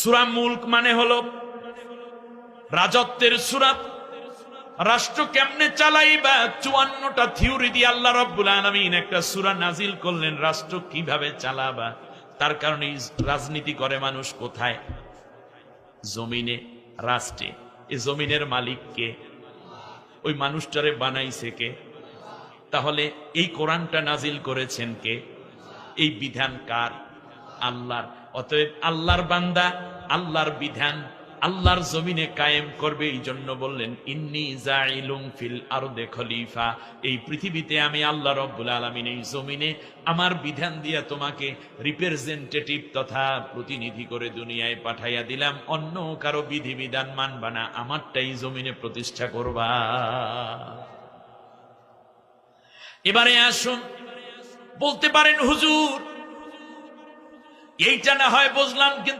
সুরা মুল্ক মানে হলো রাজত্বের সুরাত রাষ্ট্র কেমনে চালাইবা? চুয়ান্নটা থিওরি দিয়ে আল্লাহ রব্বুল আলমিন একটা সুরা নাজিল করলেন, রাষ্ট্র কীভাবে চালাবা? তার কারণে রাজনীতি করে মানুষ কোথায়? জমিনে, রাষ্ট্রে। এই জমিনের মালিক কে? ওই মানুষটারে বানাইছে কে? তাহলে এই কোরআনটা নাজিল করেছেন কে? এই বিধান কার? আল্লাহর। অতএব আল্লাহর বান্দা, আল্লাহর বিধান, আল্লাহর জমিনে কায়েম করবে এই জন্য বললেন, ইন্নি জাইলুম ফিল আরদে খলিফা। এই পৃথিবীতে আমি আল্লাহ রব্বুল আলামিন এই জমিনে আমার বিধান দিয়া তোমাকে রিপ্রেজেন্টেটিভ তথা প্রতিনিধি করে দুনিয়ায় পাঠাইয়া দিলাম। অন্য কারও বিধিবিধান মানবা না, আমারটাই জমিনে প্রতিষ্ঠা করবা। এবারে আসুন, বলতে পারেন হুজুর এইটা না হয় বুঝলাম কিন্তু